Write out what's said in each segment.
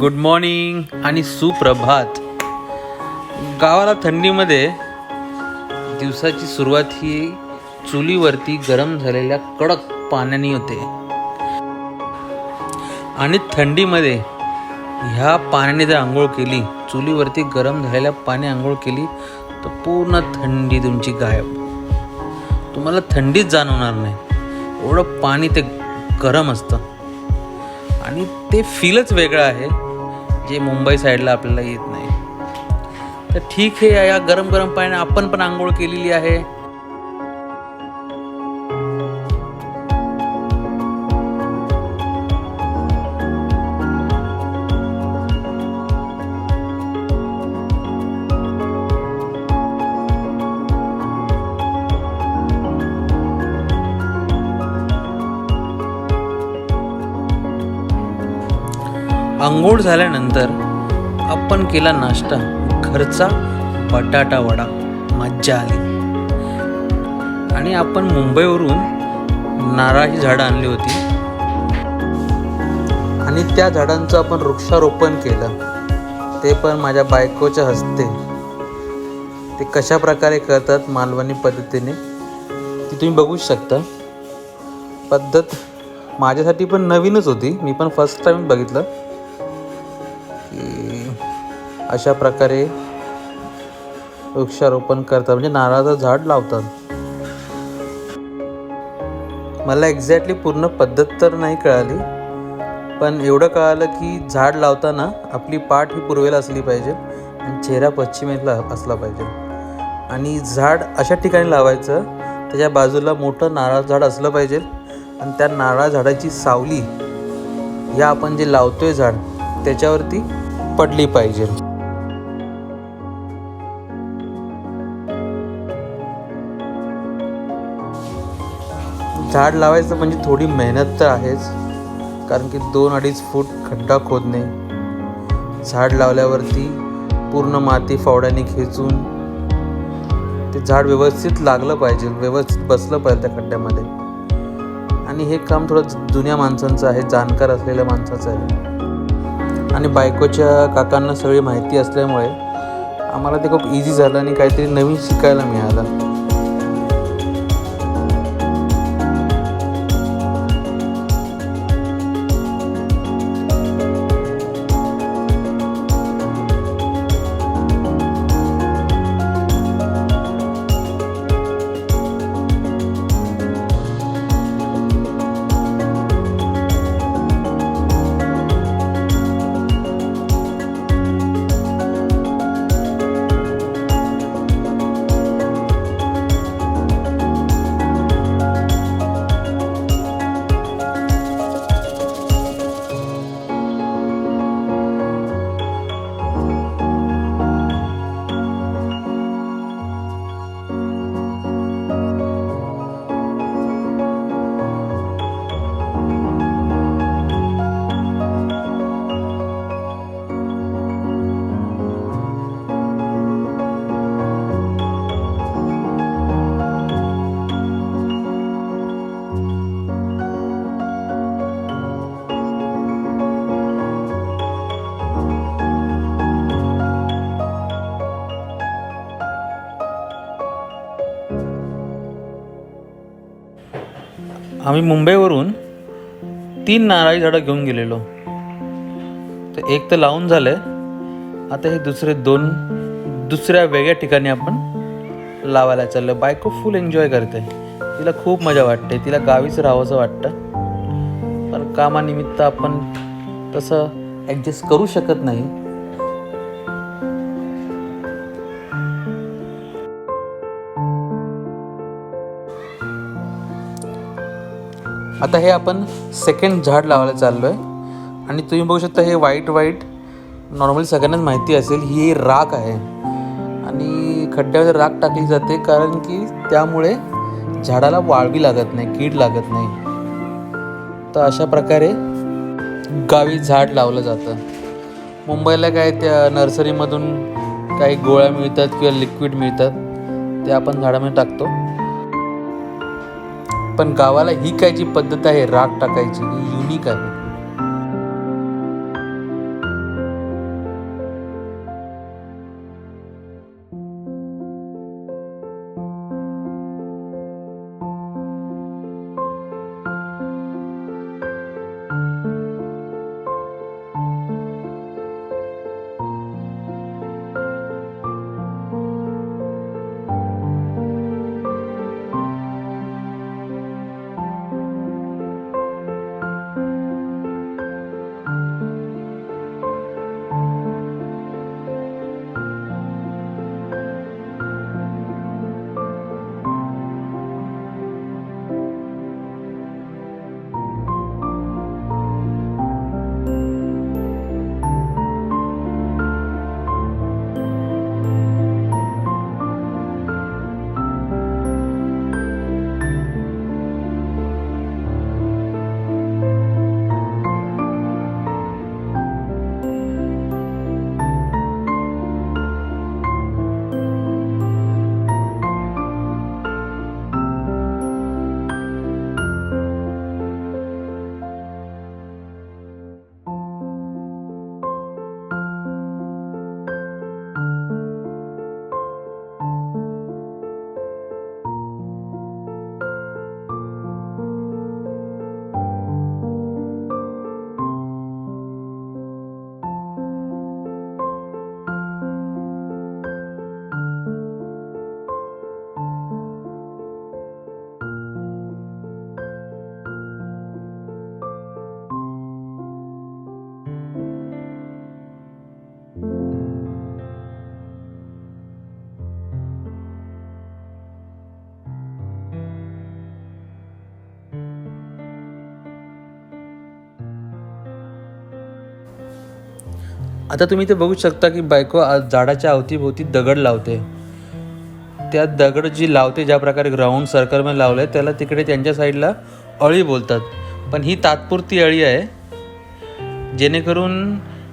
Good morning आणि सुप्रभात. गावाला थंडीमध्ये दिवसाची सुरुवात ही चुलीवरती गरम झालेल्या कडक पाण्याने होते. आणि थंडीमध्ये ह्या पाण्याने जर आंघोळ केली चुलीवरती गरम झालेल्या पाणी आंघोळ केली तर पूर्ण थंडी तुमची गायब. तुम्हाला थंडीच जाणवणार नाही. एवढं पाणी ते गरम असतं. आणि ते फीलच वेगळं आहे जे मुंबई साईडला आपल्याला येत नाही. तर ठीक आहे या गरम गरम पाण्याने आपण पण आंघोळ केलेली आहे. आंघोळ झाल्यानंतर आपण केला नाश्ता. घरचा बटाटा वडा. मज्जा आली. आणि आपण मुंबईवरून नारळाची झाडं आणली होती. आणि त्या झाडांचं आपण वृक्षारोपण केलं. ते पण माझ्या बायकोच्या हस्ते. ते कशा प्रकारे करतात मालवणी पद्धतीने ती तुम्ही बघू शकता. पद्धत माझ्यासाठी पण नवीनच होती. मी पण फर्स्ट टाइम बघितलं. अशा प्रकारे वृक्षारोपण करतात. म्हणजे नारळाचं झाड लावतात. मला एक्झॅक्टली पूर्ण पद्धत तर नाही कळाली पण एवढं कळालं की झाड लावताना आपली पाठ ही पूर्वेला असली पाहिजे आणि चेहरा पश्चिमेला असला पाहिजे. आणि झाड अशा ठिकाणी लावायचं त्याच्या बाजूला मोठं नारळ झाड असलं पाहिजे आणि त्या नारळ झाडाची सावली या आपण जे लावतोय झाड त्याच्यावरती पडली पाहिजे. झाड लावायचं म्हणजे थोडी मेहनत तर आहेच. कारण की दोन अडीच फूट खड्डा खोदणे झाड लावल्यावरती पूर्ण माती फावड्याने खेचून ते झाड व्यवस्थित लागलं पाहिजे व्यवस्थित बसलं पाहिजे त्या खड्ड्यामध्ये. आणि हे काम थोडं जुन्या माणसांचं आहे जाणकार असलेल्या माणसाचं आहे. आणि बायकोच्या काकांना सगळी माहिती असल्यामुळे आम्हाला ते खूप इझी झालं आणि काहीतरी नवीन शिकायला मिळालं. आम्ही मुंबईवरून तीन नारळी झाडं घेऊन गेलेलो. तर एक तर लावून झालं आहे आता हे दुसरे दोन दुसऱ्या वेगळ्या ठिकाणी आपण लावायला चाललो बायको फुल एन्जॉय करते. तिला खूप मजा वाटते. तिला गावीच राहावंसं वाटतं. पण कामानिमित्त आपण तसं ॲडजस्ट करू शकत नाही. आता हे आपण सेकंड झाड लावायला चाललो आहे आणि तुम्ही बघू शकता हे वाईट वाईट नॉर्मली सगळ्यांनाच माहिती असेल ही राख आहे. आणि खड्ड्यावर राख टाकली जाते कारण की त्यामुळे झाडाला वाळवी लागत नाही कीड लागत नाही. तर अशा प्रकारे गावी झाड लावलं जातं. मुंबईला काय त्या नर्सरीमधून काही गोळ्या मिळतात किंवा लिक्विड मिळतात ते आपण झाडामध्ये टाकतो. पण गावाला ही काय जी पद्धत आहे राग टाकायची ही युनिक आहे. आता तुम्ही ते बघू शकता की बायको झाडाच्या अवतीभोवती दगड लावते. त्या दगड जी लावते ज्या प्रकारे ग्राउंड सर्कलमध्ये लावलं आहे त्याला तिकडे त्यांच्या साईडला अळी बोलतात. पण ही तात्पुरती अळी आहे जेणेकरून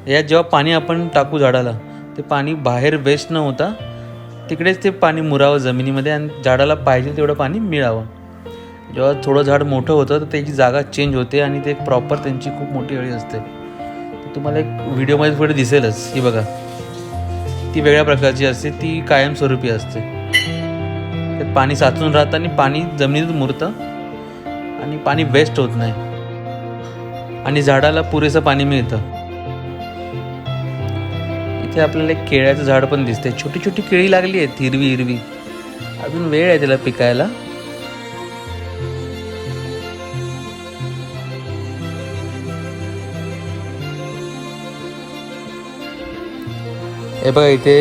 या जेव्हा पाणी आपण टाकू झाडाला ते पाणी बाहेर वेस्ट न होता तिकडेच ते पाणी मुरावं जमिनीमध्ये आणि झाडाला पाहिजे तेवढं पाणी मिळावं. जेव्हा थोडं झाड मोठं होतं तर त्याची जागा चेंज होते आणि ते एक प्रॉपर त्यांची खूप मोठी अळी असते. तुम्हाला एक व्हिडिओमध्ये पुढे दिसेलच. ही बघा. ती वेगळ्या प्रकारची असते. ती कायमस्वरूपी असते. त्यात पाणी साचून राहतं आणि पाणी जमिनीत मुरतं आणि पाणी वेस्ट होत नाही. आणि झाडाला पुरेसं पाणी मिळतं. इथे आपल्याला एक केळ्याचं झाड पण दिसतंय. छोटी छोटी केळी लागली आहेत हिरवी हिरवी अजून वेळ आहे त्याला पिकायला. हे बघा इथे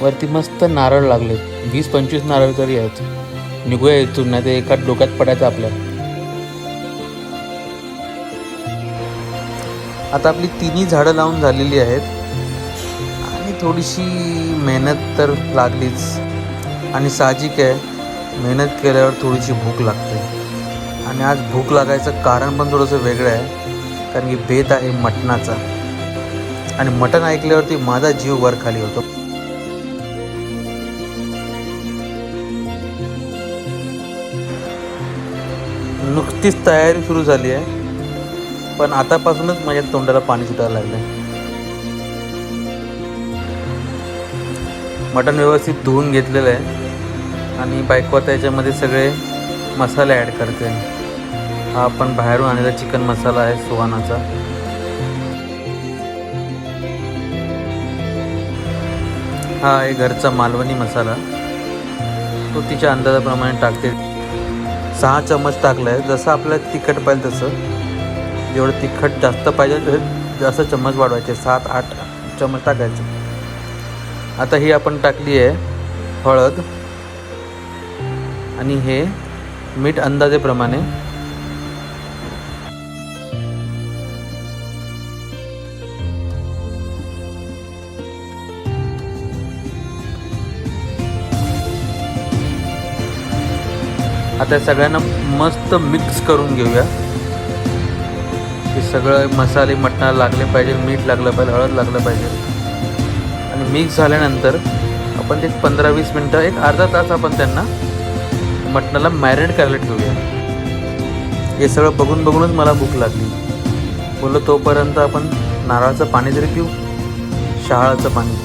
वरती मस्त नारळ लागले. वीस पंचवीस नारळ तरी आहेत. निघूया इथून नाही ते एका डोक्यात पडायचं आपल्या. आता आपली तिन्ही झाडं लावून झालेली आहेत. आणि थोडीशी मेहनत तर लागलीच. आणि साहजिक आहे मेहनत केल्यावर थोडीशी भूक लागते. आणि आज भूक लागायचं कारण पण थोडंसं वेगळं आहे. कारण की बेत आहे मटणाचा. आणि मटण ऐकल्यावरती माझा जीव वर खाली होतो. नुकतीच तयारी सुरू झाली आहे पण आतापासूनच माझ्या तोंडाला पाणी सुटायला लागलं मटण व्यवस्थित धुवून घेतलेलं आहे आणि बायको आता याच्यामध्ये सगळे मसाले ॲड करते. हा आपण बाहेरून आणलेला चिकन मसाला आहे सुहानाचा. हा आहे घरचा मालवणी मसाला. तो तिच्या अंदाजाप्रमाणे टाकते. सहा चम्मच टाकला आहे जसं आपल्याला तिखट पाहिजे तसं. जेवढं तिखट जास्त पाहिजे तसं जास्त चम्मच वाढवायचे. सात आठ चम्मच टाकायचे. आता ही आपण टाकली आहे हळद. आणि हे मीठ अंदाजेप्रमाणे आता सगळ्यांना मस्त मिक्स करून घेऊया. हे सगळं मसाले मटणाला लागले पाहिजे मीठ लागलं पाहिजे हळद लागलं पाहिजे. आणि मिक्स झाल्यानंतर आपण ते पंधरा वीस मिनटं एक अर्धा तास आपण त्यांना मटणाला मॅरिनेट करायला ठेवूया. हे सगळं बघून बघूनच मला भूक लागली. बोललो तोपर्यंत आपण नारळाचं पाणी तरी पिऊ शहाळाचं पाणी.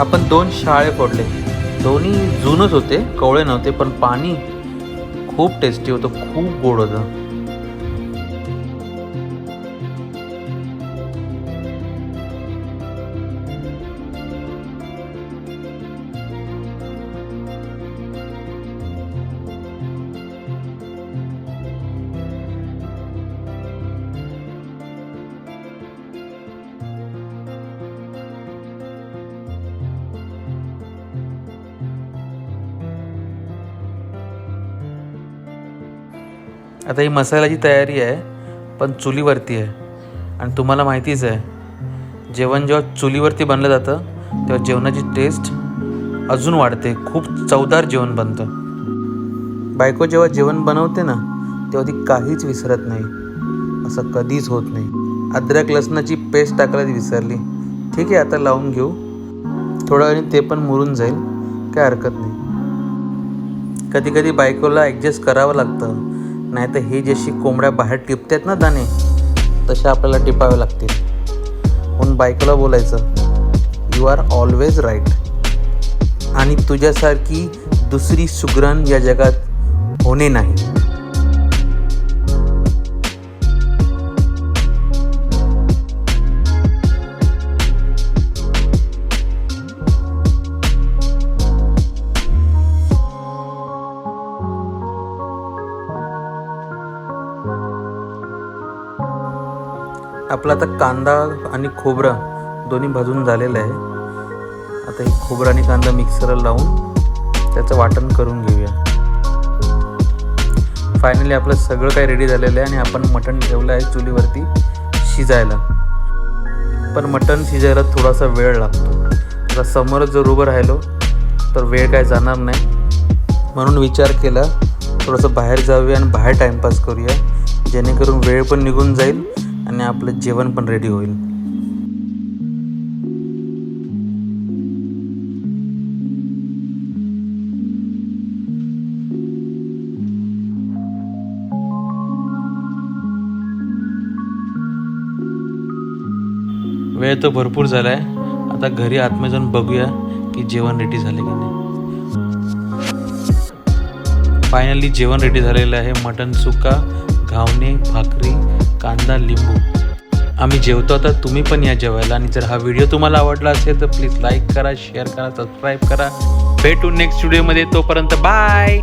आपण दोन शाळे फोडले. दोन्ही जुनच होते कवळे नव्हते पण पाणी खूप टेस्टी होतं खूप गोड होतं. आता ही मसाल्याची तयारी आहे पण चुलीवरती आहे. आणि तुम्हाला माहितीच आहे जेवण जेव्हा चुलीवरती बनलं जातं तेव्हा जेवणाची टेस्ट अजून वाढते. खूप चवदार जेवण बनतं. बायको जेव्हा जेवण बनवते ना तेव्हा ती काहीच विसरत नाही. असं कधीच होत नाही. अद्रक लसणाची पेस्ट टाकायला ती विसरली. ठीक आहे आता लावून घेऊ. थोड्या वेळाने ते पण मुरून जाईल. काय हरकत नाही. कधी कधी बायकोला ॲडजस्ट करावं लागतं. नाही तर हे जशी कोंबड्या बाहेर टिपतात ना दाणे तसे आपल्याला टिपावे लागतील. म्हणून बायकोला बोलायचं यू आर ऑलवेज राईट आणि तुझ्यासारखी दुसरी सुग्रण या जगात होणे नाही. आपला आता कांदा आणि खोबरं दोन्ही भाजून झालेलं आहे. आता हे खोबरं आणि कांदा मिक्सरला लावून त्याचं वाटण करून घेऊया. फायनली आपलं सगळं काही रेडी झालेलं आहे आणि आपण मटण ठेवलं आहे चुलीवरती शिजायला. पण मटण शिजायला थोडासा वेळ लागतो. आता समोरच जर उभं राहिलो तर वेळ काय जाणार नाही. म्हणून विचार केला थोडंसं बाहेर जाऊया आणि बाहेर टाईमपास करूया. जेणेकरून वेळ पण निघून जाईल आणि आपलं जेवण पण रेडी होईल. वेळ तर भरपूर झाला आहे आता घरी आतमध्ये जाऊन बघूया की जेवण रेडी झाले की नाही. फायनली जेवण रेडी झालेलं आहे. मटन सुका घावणे भाकरी कांदा लिंबू. आम्ही जेवतो आता तुम्ही पण या जेवायला आणि जर हा व्हिडिओ तुम्हाला आवडला असेल तर प्लीज लाईक करा शेअर करा सबस्क्राईब करा. भेटू नेक्स्ट व्हिडिओमध्ये तोपर्यंत बाय!